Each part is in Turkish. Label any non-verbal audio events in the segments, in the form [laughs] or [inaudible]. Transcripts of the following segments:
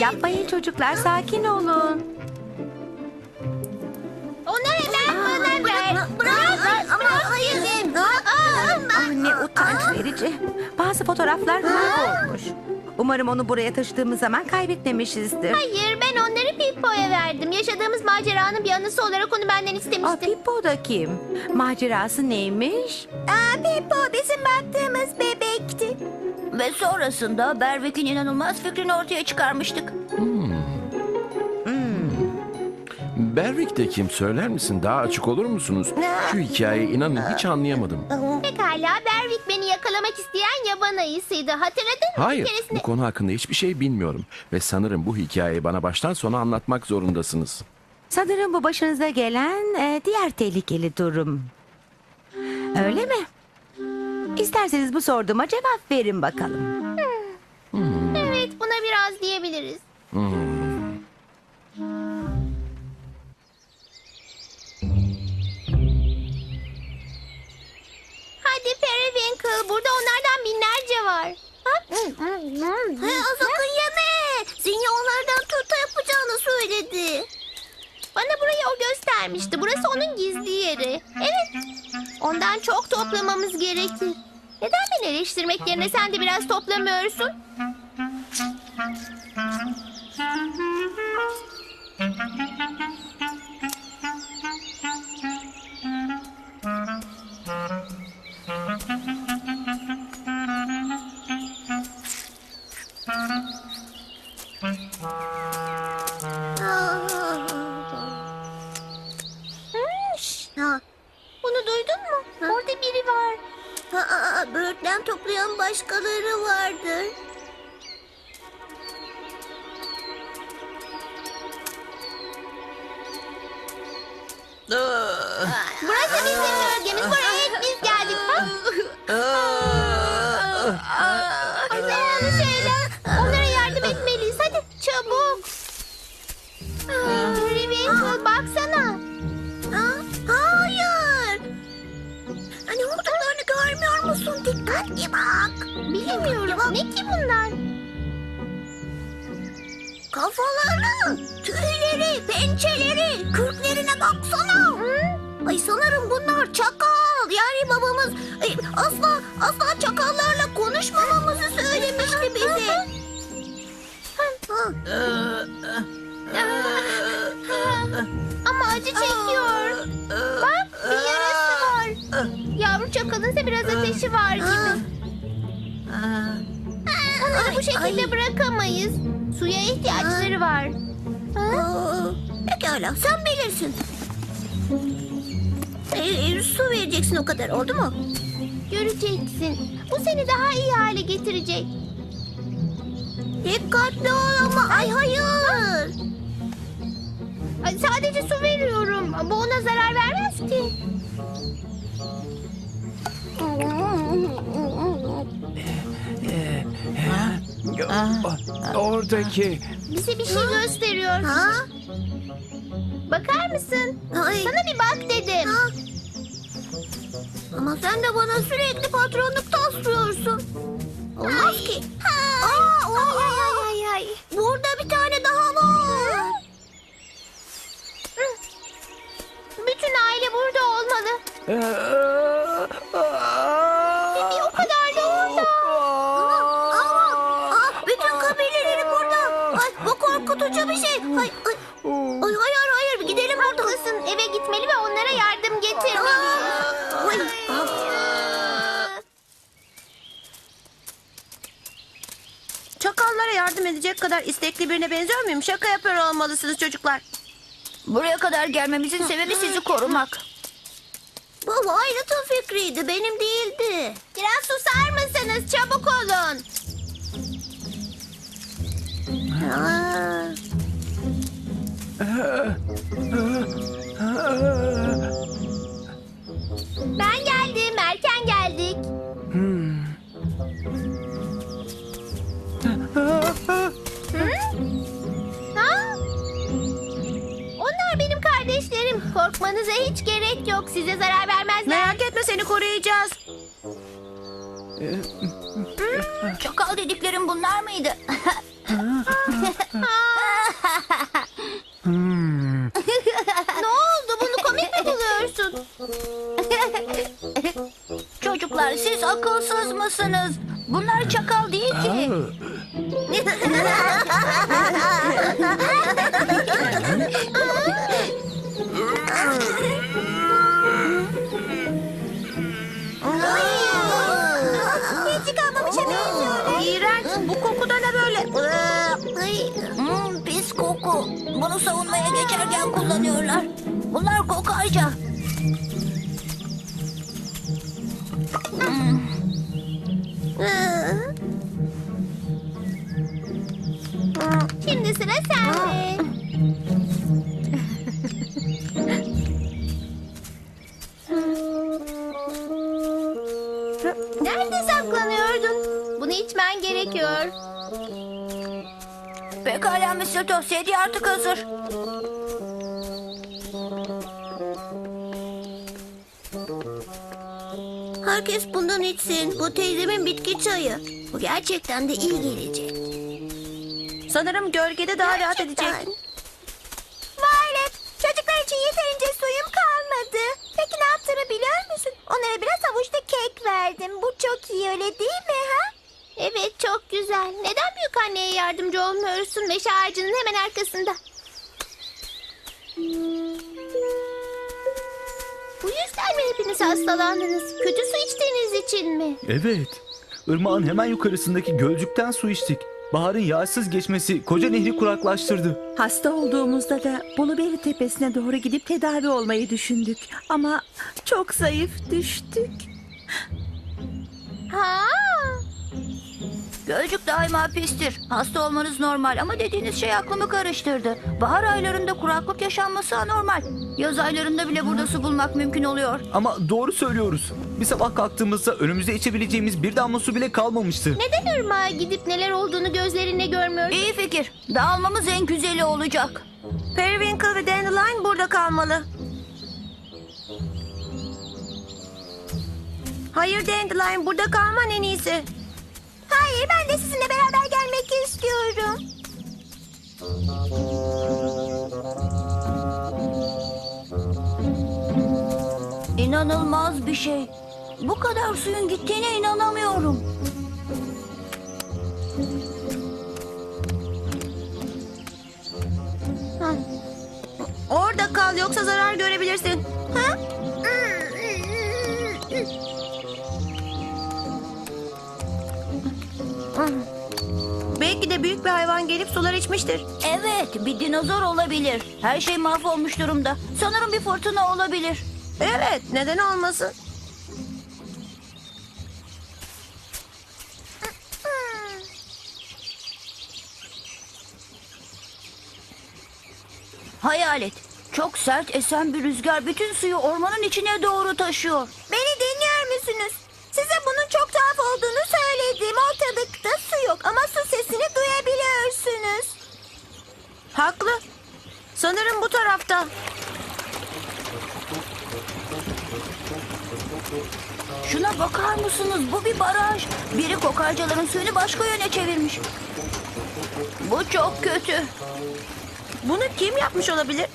Yapmayın çocuklar sakin olun. Onu hemen bana ver. Bırak. Ama hayır. Ah ne utanç verici. Bazı fotoğraflar kaybolmuş. Umarım onu buraya taşıdığımız zaman kaybetmemişizdir. Hayır ben onları Pippo'ya verdim. Yaşadığımız maceranın bir anısı olarak onu benden Aa, istemişti. Pippo da kim? Macerası neymiş? Aa, Pippo bizim baktığımız bebekti. Ve sonrasında Berwick'in inanılmaz fikrini ortaya çıkarmıştık. Berwick de kim söyler misin? Daha açık olur musunuz? Şu hikayeyi inanın hiç anlayamadım. Pekala Berwick beni yakalamak isteyen yaban ayısıydı. Hatırladın mı? Hayır, Bir keresinde... bu konu hakkında hiçbir şey bilmiyorum. Ve sanırım bu hikayeyi bana baştan sona anlatmak zorundasınız. Sanırım bu başınıza gelen e, diğer tehlikeli durum. Öyle mi? İsterseniz bu sorduğuma cevap verin bakalım. Evet buna biraz diyebiliriz. Hadi Burası bizim bölgemiz. Buraya hep biz geldik. Ay zavallı şeyler. Onlara yardım etmeliyiz. Hadi çabuk. Rivinkle baksana. Hayır. Ne olduklarını görmüyor musun? Dikkatli bak. Bilmiyorum. Ne ki bunlar? Kafaları, tüyleri, pençeleri, kürklerine baksana. Ay sanırım bunlar çakal. Yani babamız ay, asla asla çakallarla konuşmamamızı söylemişti bize. Ama acı çekiyor. Bak bir yarası var. Yavru çakalın ise biraz ateşi var gibi. Onları bu şekilde bırakamayız. Suya ihtiyaçları var. Pekala sen bilirsin. Ee, su vereceksin o kadar oldu mu? Göreceksin. Bu seni daha iyi hale getirecek. Dikkatli ol ama. Ay hayır. Ay, sadece su veriyorum. Bu ona zarar vermez ki. Oradaki. Bize bir şey gösteriyor. Ha? Bakar mısın? Sana bir bak dedim. Ama sen de bana sürekli patronluk taslıyorsun. Olmaz ki. Aa, ay, ay, ay, ay. Burada bir tane daha var. Bütün aile burada olmalı. Bir edecek kadar istekli birine benziyor muyum? Şaka yapıyor olmalısınız çocuklar. Buraya kadar gelmemizin sebebi sizi korumak. Bu Violet'ın fikriydi benim değildi. Biraz susar mısınız çabuk olun. Aa. Ben geldim, erken geldik. Ha? Onlar benim kardeşlerim. Korkmanıza hiç gerek yok. Size zarar vermezler. Merak etme seni koruyacağız. Çakal dediklerim bunlar mıydı? ne oldu? Bunu komik mi buluyorsun? Çocuklar siz akılsız mısınız? Bunlar çakal değil ki. Hiç yıkanmamışa benziyor. İğrenç. Bu koku da ne böyle? Hmm, koku. Bunu savunmaya geçerken kullanıyorlar. Bunlar kokarca. Hmm. Şimdi sıra sende. Nerede saklanıyordun? Bunu içmen gerekiyor. Pekala Mr. Toast. Hediye artık hazır. Herkes bundan içsin. Bu teyzemin bitki çayı. Bu gerçekten de iyi gelecek. Sanırım gölgede daha rahat edecek. Violet, çocuklar için yeterince suyum kalmadı. Peki ne yaptığımı biliyor musun? Onlara biraz havuçta kek verdim. Bu çok iyi öyle değil mi ha? Evet çok güzel. Neden büyük anneye yardımcı olmuyorsun meşe ağacının hemen arkasında? Bu yüzden mi hepiniz hastalandınız? Kötü su içtiğiniz için mi? Evet. Irmağın hemen yukarısındaki gölcükten su içtik. Baharın yağsız geçmesi koca nehri kuraklaştırdı. Hasta olduğumuzda da Buluberi Tepesi'ne doğru gidip tedavi olmayı düşündük. Ama çok zayıf düştük. Ha? Gölcük daima pistir. Hasta olmanız normal ama dediğiniz şey aklımı karıştırdı. Bahar aylarında kuraklık yaşanması anormal. Yaz aylarında bile burada su bulmak mümkün oluyor. Ama doğru söylüyoruz. Bir sabah kalktığımızda önümüzde içebileceğimiz bir damla su bile kalmamıştı. Neden ırmağa gidip neler olduğunu gözlerinle görmüyorsun? İyi fikir. Dağılmamız en güzeli olacak. Periwinkle ve Dandelion burada kalmalı. Hayır Dandelion burada kalman en iyisi. Hayır ben de sizinle beraber gelmek istiyorum. İnanılmaz bir şey. Bu kadar suyun gittiğine inanamıyorum. Orada kal yoksa zarar görebilirsin. Ha? Belki de büyük bir hayvan gelip sular içmiştir. Evet, bir dinozor olabilir. Her şey mahvolmuş durumda. Sanırım bir fırtına olabilir. Evet, neden olmasın? Hayal et. Çok sert esen bir rüzgar bütün suyu ormanın içine doğru taşıyor. Beni dinliyor musunuz? Size bunun çok tuhaf olduğunu söyledim. Ortalıkta su yok ama su sesini duyabiliyorsunuz. Haklı. Sanırım bu tarafta. Şuna bakar mısınız? Bu bir baraj. Biri kokarcaların suyunu başka yöne çevirmiş. Bu çok kötü. Bunu kim yapmış olabilir?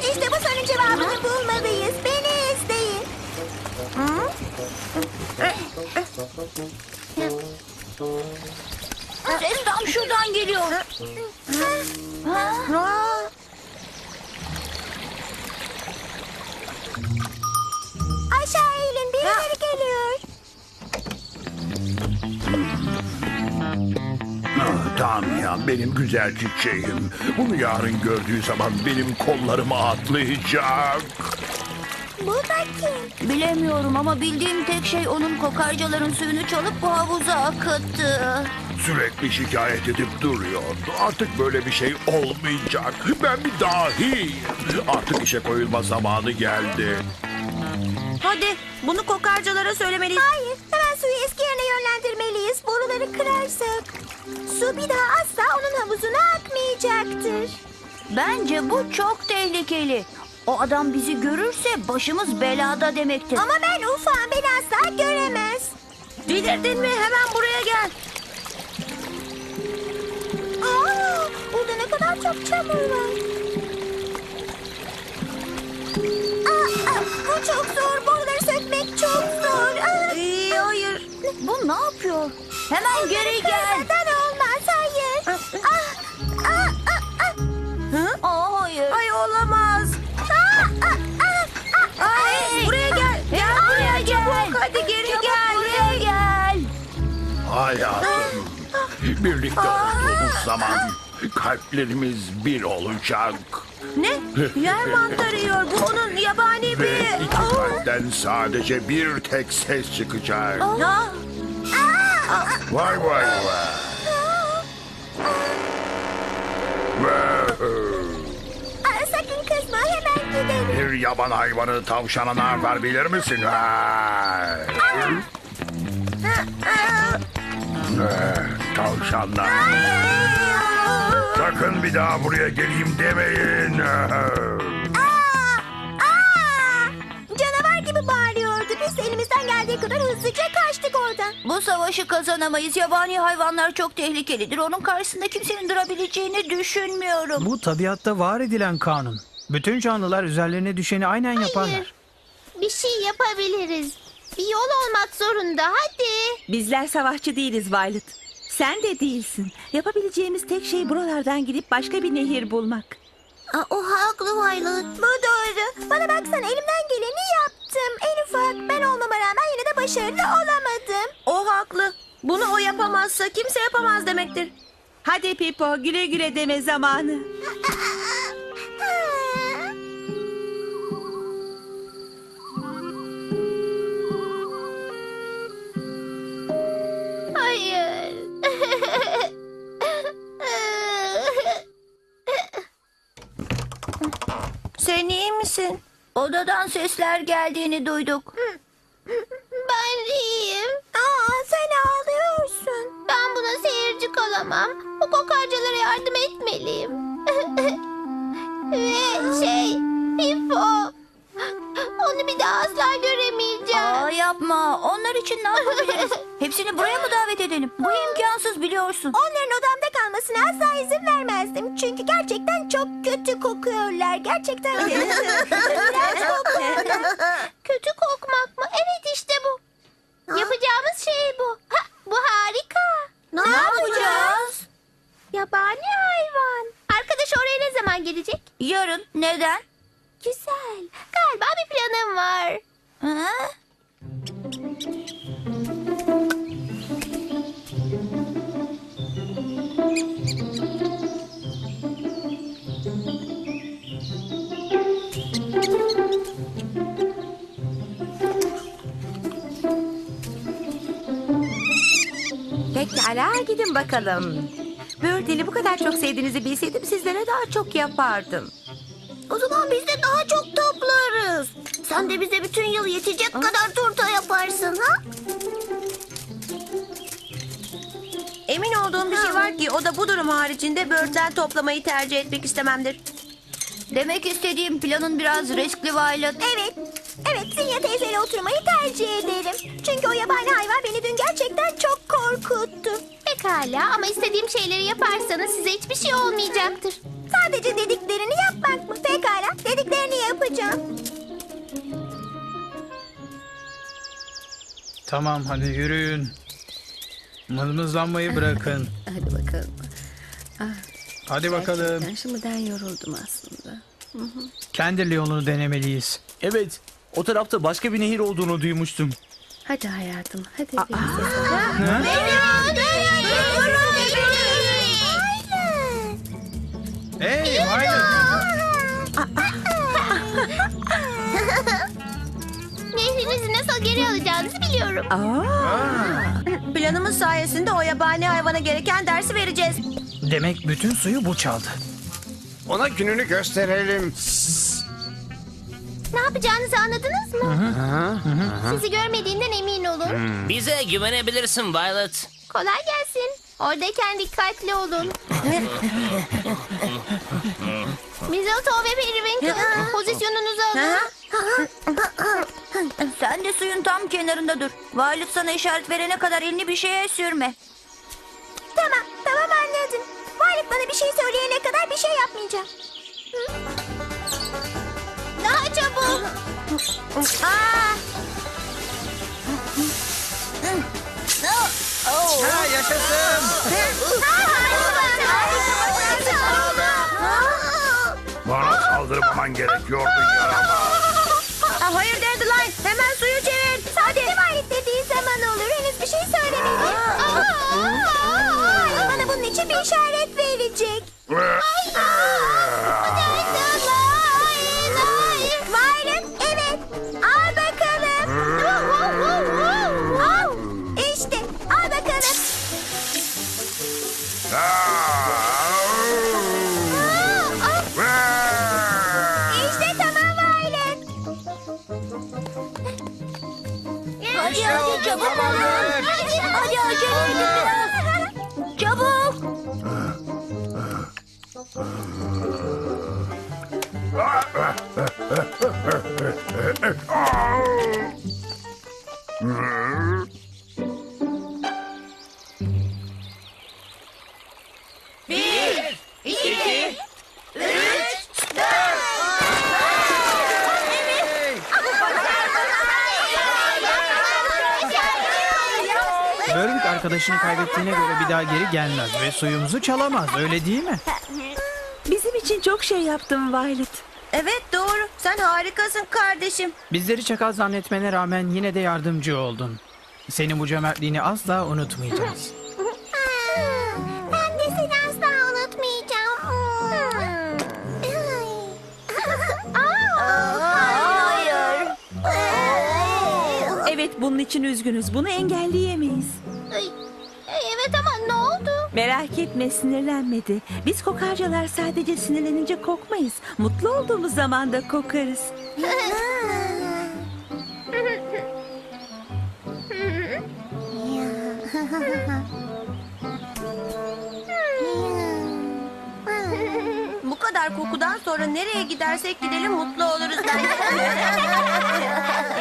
İşte bu sorunun cevabını bulmalıyız. Beni izleyin. Ses tam şuradan geliyor. Damian benim güzel çiçeğim. Bunu yarın gördüğü zaman benim kollarıma atlayacak. Bu da kim? Bilemiyorum ama bildiğim tek şey onun kokarcaların suyunu çalıp bu havuza akıttı. Sürekli şikayet edip duruyordu. Artık böyle bir şey olmayacak. Ben bir dahiyim. Artık işe koyulma zamanı geldi. Hadi bunu kokarcalara söylemeliyiz. Hayır, hemen suyu eski yerine yönlendirmeliyiz. Boruları kırarsak. Su bir daha asla onun havuzuna akmayacaktır. Bence bu çok tehlikeli. O adam bizi görürse başımız belada demektir. Ama ben ufağım beni asla göremez. Delirdin mi? Hemen buraya gel. Aa, burada ne kadar çok çamur var. Aa, aa, bu çok zor. Boruları sökmek çok zor. Aa, Ee, hayır. Bu ne yapıyor? Hemen geri gel. Hayatım. Birlikte olduğumuz zaman kalplerimiz bir olacak. Ne? Yer mantarı yiyor. Bu onun yabani Ve bir... iki kalpten sadece bir tek ses çıkacak. Ha? Vay vay vay. Ve, Aa, sakın kızma. Hemen gidelim. Bir yaban hayvanı tavşana ne yapar bilir misin? Ha? Eh, Tavşanlar. Sakın bir daha buraya geleyim demeyin. Aa, aa. Canavar gibi bağırıyordu. Biz elimizden geldiği kadar hızlıca kaçtık oradan. Bu savaşı kazanamayız. Yabani hayvanlar çok tehlikelidir. Onun karşısında kimsenin durabileceğini düşünmüyorum. Bu tabiatta var edilen kanun. Bütün canlılar üzerlerine düşeni aynen yaparlar. Bir şey yapabiliriz. Bir yol olmak zorunda. Hadi. Bizler savaşçı değiliz Violet. Sen de değilsin. Yapabileceğimiz tek şey buralardan gidip başka bir nehir bulmak. Aa, o haklı Violet. Bu doğru. Bana baksana elimden geleni yaptım. En ufak ben olmama rağmen yine de başarılı olamadım. O haklı. Bunu o yapamazsa kimse yapamaz demektir. Hadi Pipo güle güle deme zamanı. [laughs] Odadan sesler geldiğini duyduk. ben iyiyim. Aa, sen ağlıyorsun. Ben buna seyirci kalamam. O kokarcalara yardım etmeliyim. [laughs] Ve şey, Pipo. Onu bir daha asla göremeyeceğim. Aa yapma. Onlar için ne yapabiliriz? [laughs] Hepsini buraya mı davet edelim? Bu imkansız biliyorsun. Onların odamda kalmasına asla izin vermezdim. Çünkü gerçekten çok kötü kokuyorlar. Gerçekten [laughs] iğrenç kokuyorlar. kötü kokmak mı? Evet işte bu. Yapacağımız şey bu. Ha, bu harika. Ne, yapacağız? Yabani hayvan. Arkadaş oraya ne zaman gelecek? Yarın. Neden? Güzel. Galiba bir planım var. Ha? Pekala gidin bakalım. Böğürteni bu kadar çok sevdiğinizi bilseydim sizlere daha çok yapardım. O zaman biz de daha çok toplarız. Sen de bize bütün yıl yetecek kadar turta yaparsın ha? Emin olduğum bir şey var ki o da bu durum haricinde böğürtlen toplamayı tercih etmek istememdir. Demek istediğim planın biraz riskli Violet. Evet. Evet Zinya teyzeyle oturmayı tercih ederim. Çünkü o yabani Pekala ama istediğim şeyleri yaparsanız size hiçbir şey olmayacaktır. Sadece dediklerini yapmak mı? Pekala dediklerini yapacağım. Tamam hadi yürüyün. Mızmızlanmayı bırakın. [laughs] Hadi bakalım. Hadi bakalım. Ben şimdiden yoruldum aslında. Kendi yolunu denemeliyiz. Evet. O tarafta başka bir nehir olduğunu duymuştum. Hadi hayatım. Hadi birlikte. Hey Violet. Nehrinizi nasıl geri alacağınızı biliyorum. Planımız sayesinde o yabani hayvana gereken dersi vereceğiz. Demek bütün suyu bu çaldı. Ona gününü gösterelim. Ne yapacağınızı anladınız mı? Sizi görmediğinden emin olun. Bize güvenebilirsin Violet. Kolay gelsin. Oradayken dikkatli olun. Mistletoe ve Periwinkle pozisyonunuzu alın. Sen de suyun tam kenarında dur. Violet sana işaret verene kadar elini bir şeye sürme. Tamam, tamam anladım. Violet bana bir şey söyleyene kadar bir şey yapmayacağım. Hı? Daha çabuk. Aa! Ha yaşasın. Bana saldırmaman gerekiyordu yaramaz. Çabuk. Börük daha geri gelmez ve suyumuzu çalamaz öyle değil mi? Bizim için çok şey yaptın Violet. Evet doğru. Sen harikasın kardeşim. Bizleri çakal zannetmene rağmen yine de yardımcı oldun. Senin bu cömertliğini asla unutmayacağız. [laughs] Ben de seni asla unutmayacağım. Hayır. Evet bunun için üzgünüz. Bunu engelleyemeyiz. Merak etme sinirlenmedi. Biz kokarcalar sadece sinirlenince kokmayız. Mutlu olduğumuz zaman da kokarız. Bu kadar kokudan sonra nereye gidersek gidelim mutlu oluruz. [laughs]